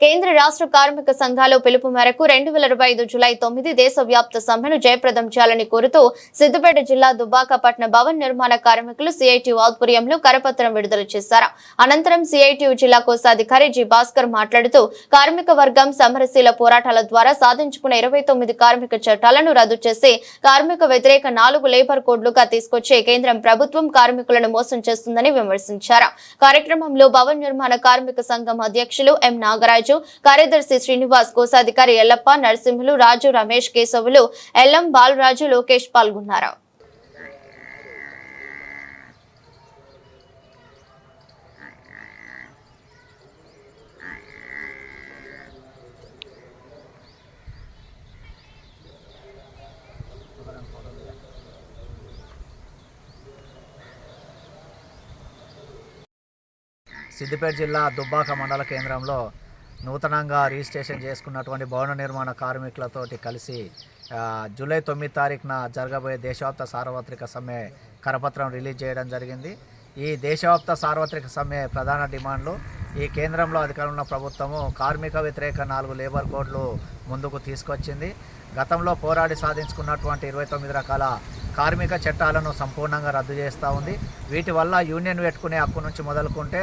కేంద్ర రాష్ట్ర కార్మిక సంఘాలు పిలుపు మేరకు రెండు వేల ఇరవై ఐదు జులై తొమ్మిది దేశవ్యాప్త సమ్మెను జయప్రదం చేయాలని కోరుతూ సిద్దిపేట జిల్లా దుబ్బాకపట్న భవన్ నిర్మాణ కార్మికులు సిఐటియు ఆధ్వర్యంలో కరపత్రం విడుదల చేశారు. అనంతరం సిఐటియు జిల్లా కోశాధికారి జి భాస్కర్ మాట్లాడుతూ కార్మిక వర్గం సమరశీల పోరాటాల ద్వారా సాధించుకున్న ఇరవై తొమ్మిది కార్మిక చట్టాలను రద్దు చేసి కార్మిక వ్యతిరేక నాలుగు లేబర్ కోడ్లుగా తీసుకొచ్చే కేంద్రం ప్రభుత్వం కార్మికులను మోసం చేస్తుందని విమర్శించారు. కార్యక్రమంలో భవన్ నిర్మాణ కార్మిక సంఘం అధ్యక్షులు ఎం నాగరాజ్ కార్యదర్శి శ్రీనివాస్ కోశాధికారి ఎల్లప్ప నరసింహులు రాజు రమేష్ కేశవులు ఎల్లం బాలరాజు లోకేష్ పాల్గొన్నారు. సిద్దిపేట జిల్లా దుబ్బాక మండల కేంద్రంలో నూతనంగా రిజిస్ట్రేషన్ చేసుకున్నటువంటి భవన నిర్మాణ కార్మికులతోటి కలిసి జూలై తొమ్మిది తారీఖున జరగబోయే దేశవ్యాప్త సార్వత్రిక సమ్మె కరపత్రం రిలీజ్ చేయడం జరిగింది. ఈ దేశవ్యాప్త సార్వత్రిక సమ్మె ప్రధాన డిమాండ్లు ఈ కేంద్రంలో అధికారంలో ఉన్న ప్రభుత్వము కార్మిక వ్యతిరేక నాలుగు లేబర్ కోడ్లు ముందుకు తీసుకొచ్చింది. గతంలో పోరాడి సాధించుకున్నటువంటి ఇరవై తొమ్మిది రకాల కార్మిక చట్టాలను సంపూర్ణంగా రద్దు చేస్తూ ఉంది. వీటి వల్ల యూనియన్ పెట్టుకునే హక్కు నుంచి మొదలుకుంటే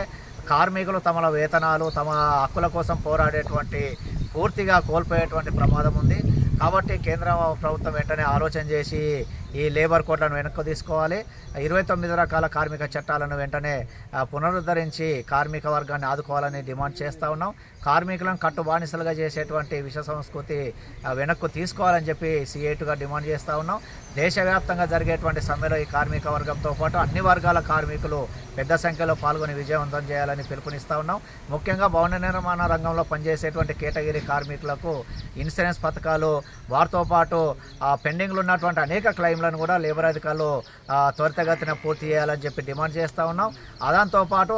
కార్మికులు తమ వేతనాలు తమ హక్కుల కోసం పోరాడేటువంటి పూర్తిగా కోల్పోయేటువంటి ప్రమాదం ఉంది. కాబట్టి కేంద్ర ప్రభుత్వం వెంటనే ఆలోచన చేసి ఈ లేబర్ కోడ్లను వెనక్కు తీసుకోవాలి. ఇరవై తొమ్మిది రకాల కార్మిక చట్టాలను వెంటనే పునరుద్ధరించి కార్మిక వర్గాన్ని ఆదుకోవాలని డిమాండ్ చేస్తూ ఉన్నాం. కార్మికులను కట్టు బానిసలుగా చేసేటువంటి విష సంస్కృతి వెనక్కు తీసుకోవాలని చెప్పి సిఐటుగా డిమాండ్ చేస్తూ ఉన్నాం. దేశవ్యాప్తంగా జరిగేటువంటి సమ్మెలో ఈ కార్మిక వర్గంతో పాటు అన్ని వర్గాల కార్మికులు పెద్ద సంఖ్యలో పాల్గొని విజయవంతం చేయాలని పిలుపునిస్తూ ఉన్నాం. ముఖ్యంగా భవన నిర్మాణ రంగంలో పనిచేసేటువంటి కేటగిరీ కార్మికులకు ఇన్సూరెన్స్ పథకాలు వారితో పాటు పెండింగ్లో ఉన్నటువంటి అనేక క్లెయిమ్లను కూడా లేబర్ అధికారులు త్వరితగతిన పూర్తి చేయాలని చెప్పి డిమాండ్ చేస్తూ ఉన్నాం. అదాంతో పాటు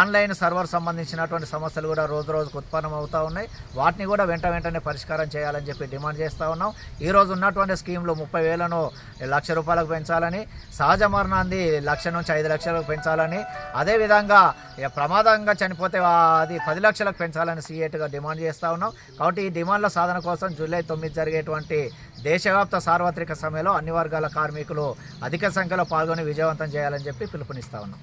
ఆన్లైన్ సర్వర్ సంబంధించినటువంటి సమస్యలు కూడా రోజు రోజుకు ఉత్పన్నం అవుతూ ఉన్నాయి. వాటిని కూడా వెంట వెంటనే పరిష్కారం చేయాలని చెప్పి డిమాండ్ చేస్తూ ఉన్నాం. ఈ రోజు ఉన్నటువంటి స్కీమ్లు ముప్పై వేలను లక్ష రూపాయలకు పెంచాలని సహజ మరణాన్ని లక్ష నుంచి ఐదు లక్షలకు పెంచాలని అదేవిధంగా ప్రమాదంగా చనిపోతే అది పది లక్షలకు పెంచాలని సీఏట్గా డిమాండ్ చేస్తూ ఉన్నాం. కాబట్టి ఈ డిమాండ్ల సాధన కోసం జూలై తొమ్మిది జరిగేటువంటి దేశవ్యాప్త సార్వత్రిక సమ్మెలో అన్ని వర్గాల కార్మికులు అధిక సంఖ్యలో పాల్గొని విజయవంతం చేయాలని చెప్పి పిలుపునిస్తా ఉన్నాం.